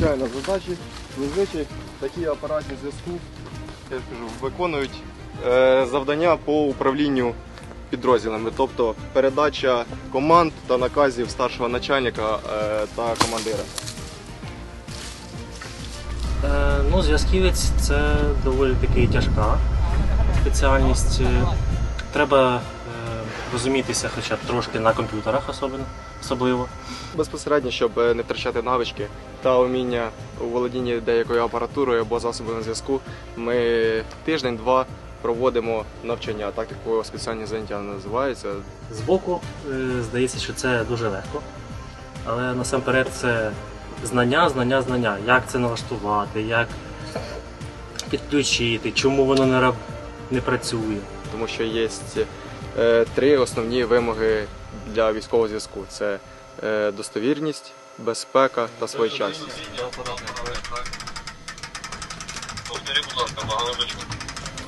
звичайно задачі. Зазвичай такі апаратні зв'язку я ж виконують е, завдання по управлінню підрозділами, тобто передача команд та наказів старшого начальника е, та командира. Е, ну, зв'язківець це доволі таки тяжка спеціальність. Треба розумітися хоча б трошки на комп'ютерах особливо. особливо. Безпосередньо, щоб е, не втрачати навички та уміння у володінні деякою апаратурою або засобами зв'язку, ми тиждень-два проводимо навчання, так як спеціальні заняття називаються. Збоку е, здається, що це дуже легко, але насамперед це знання, знання, знання. Як це налаштувати, як підключити, чому воно не, працює. тому що є три основні вимоги для військового зв'язку: це е, достовірність, безпека та своєчасність.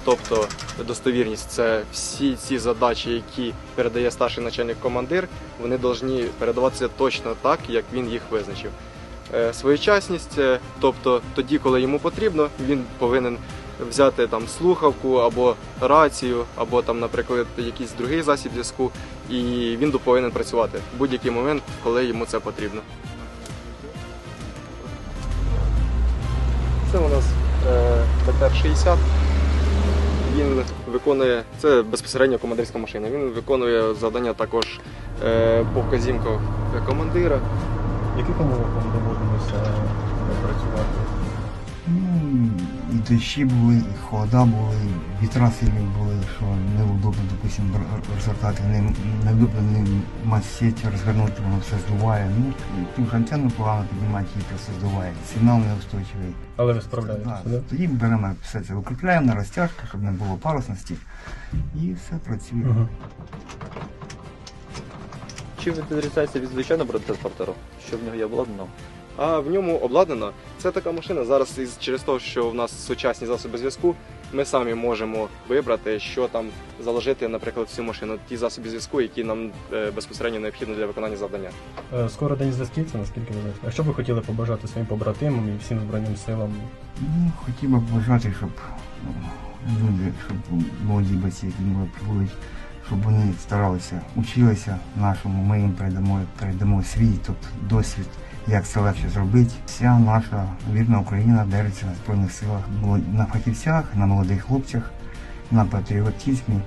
Тобто достовірність це всі ці задачі, які передає старший начальник командир, вони повинні передаватися точно так, як він їх визначив. Е, Своєчасність, е, тобто тоді, коли йому потрібно, він повинен взяти там слухавку або рацію, або там, наприклад, якийсь другий засіб зв'язку, і він повинен працювати в будь-який момент, коли йому це потрібно. Це у нас е, БТР-60. Він виконує це безпосередньо командирська машина. Він виконує завдання також по вказівках командира. Яких умовах доводилося працювати? Ну, і дощі були, і холода були, і вітра сильні були, що неудобно, допустим, р- розвертати, не, неудобно не сеть розвернути, воно все здуває. Ну, ту ж антенну погано піднімати, її просто здуває. Сигнал неустойчивий. Але ви справляєтеся, Да, да? Тоді беремо все це, укріпляємо на розтяжках, щоб не було парусності, і все працює. Мгм. Чим він відрізняється від звичайного бронетранспортеру? Що в нього є обладнано? А в ньому обладнано. Це така машина. Зараз із через те, що в нас сучасні засоби зв'язку, ми самі можемо вибрати, що там заложити, наприклад, в цю машину, ті засоби зв'язку, які нам е, безпосередньо необхідні для виконання завдання. Е, Скоро день зв'язківця, наскільки ви знаєте. А що б ви хотіли побажати своїм побратимам і всім Збройним силам? Ну, хотів би побажати, щоб ну, люди, щоб молоді батьки, які прибудуть, щоб вони старалися, училися нашому, ми їм передамо, передамо свій тобто, досвід, як це легше зробити. Вся наша вірна Україна держиться на Збройних силах, на фахівцях, на молодих хлопцях, на патріотизмі